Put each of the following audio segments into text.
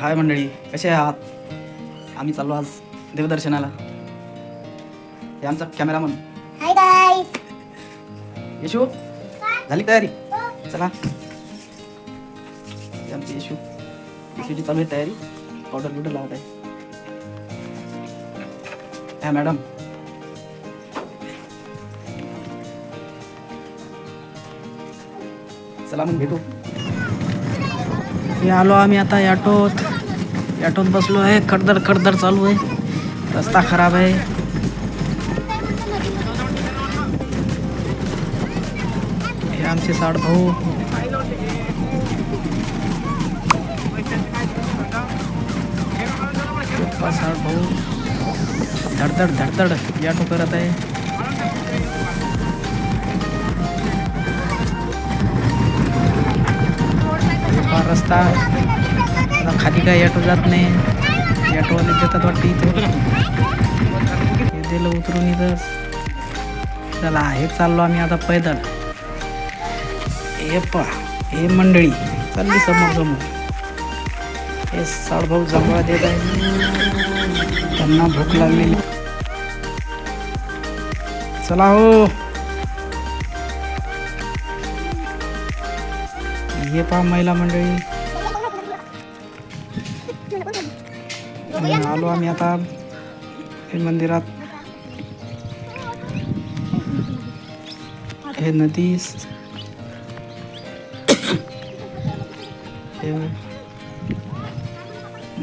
हाय मंडळी कसे आहात? आम्ही चाललो आज देवदर्शनाला. हे आमचा कॅमेरामन हाय गाय येशू झाली तयारी? चला. हे आमची येशू. येशूची चालू आहे तयारी. पावडर बिवडर लावत आहे. ह्या मॅडम चला मग भेटू. हे आलो आम्ही आता ॲटोत ॲटोत बसलो आहे. खडदर खडदर चालू आहे. रस्ता खराब आहे. हे आमचे साड भाऊ. साड भाऊ. धडधड धडधड. ॲटो करत आहे. रस्ता. आता खाली काय ॲटो जात नाही. ॲटोवाले देतात वाटते इथे. हे दिलं उतरून इथं. चला हे चाललो आम्ही आता पैदल. हे पा हे मंडळी चालली समोर समोर. हे साळभाऊ जवळ देत आहे. त्यांना भूक लागलेली. चला हो. हे पहा महिला मंडळी. आणि आलो आम्ही आता हे मंदिरात. हे नदी हे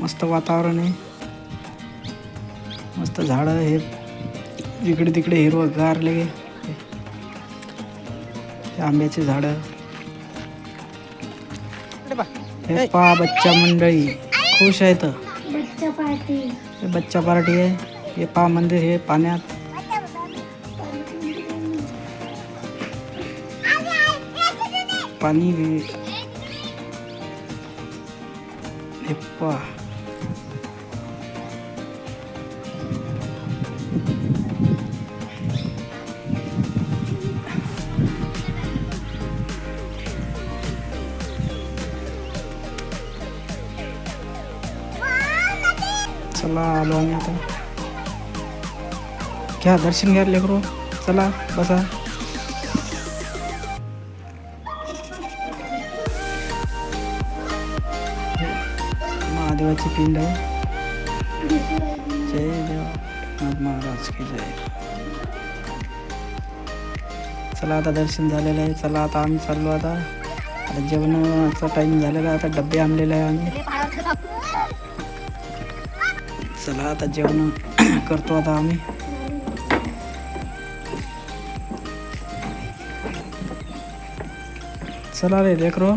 मस्त वातावरण आहे. मस्त झाडं हे इकडे तिकडे हिरवं गार लगे. हे आंब्याची झाडं. हे पा बच्चा मंडळी खुश आहेत बच्चा पार्टी हे। बच्चा पार्टी आहे हे पा मंदिर हे पाण्यात। पाणी वे- हे पा। चला आलो आम्ही आता. घ्या दर्शन घ्या लेकरो. चला बसा. महादेवाची पिंड आहे. जय देव. महाराज की जय. चला आता दर्शन झालेलं आहे. चला आता आम्ही चाललो आता. आता जेवणाचा टाईम झालेला आहे. आता डबे आणलेले आहे आम्ही. चला आता जेवण करतो आता आम्ही चला रे लेकरो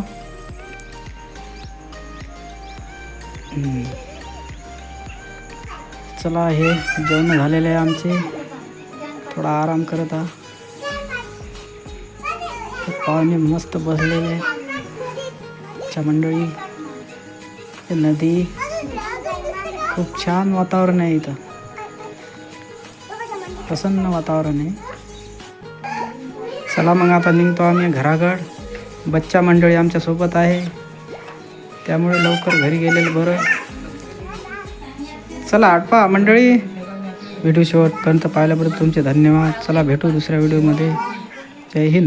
हम्म. चला हे जेवण झालेले आहे आमचे थोडा आराम करत आ पाहुणे मस्त बसलेले. मंडळी नदी खूप छान वातावरण आहे इथं. प्रसन्न वातावरण आहे. चला मग आता निघतो आम्ही घराकड बच्चा मंडळी आमच्यासोबत आहे. त्यामुळे लवकर घरी गेलेलं बरं. चला आठवा मंडळी. व्हिडिओ शेवटपर्यंत पाहिल्याबद्दल तुमचे धन्यवाद. चला भेटू दुसऱ्या व्हिडिओमध्ये. जय हिंद.